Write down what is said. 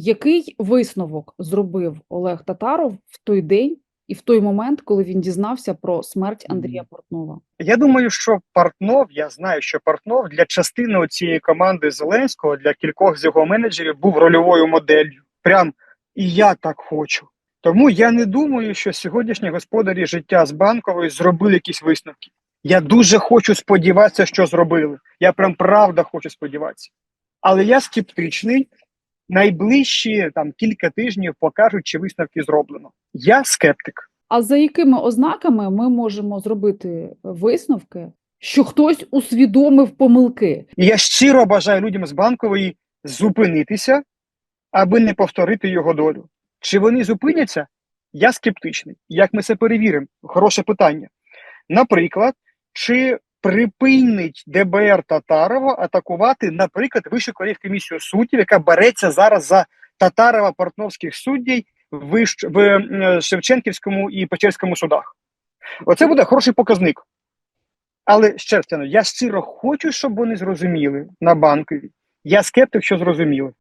Який висновок зробив Олег Татаров в той день і в той момент, коли він дізнався про смерть Андрія Портнова? Я думаю, що Портнов, я знаю, що Портнов для частини цієї команди Зеленського, для кількох з його менеджерів, був рольовою моделлю. Прям і я так хочу. Тому я не думаю, що сьогоднішні господарі життя з банкової зробили якісь висновки. Я дуже хочу сподіватися, що зробили. Я прям правда хочу сподіватися. Але я скептичний. Найближчі там кілька тижнів покажуть, чи висновки зроблено. Я скептик. А за якими ознаками ми можемо зробити висновки, що хтось усвідомив помилки? Я щиро бажаю людям з банкової зупинитися, аби не повторити його долю. Чи вони зупиняться? Я скептичний. Як ми це перевіримо? Хороше питання. Наприклад, чи припинить ДБР Татарова атакувати, наприклад, Вищу комісію суддів, яка береться зараз за Татарова портновських суддів в, Шевченківському і Печерському судах? Оце буде хороший показник. Але ще раз, я щиро хочу, щоб вони зрозуміли на банкові. Я скептик, що зрозуміли.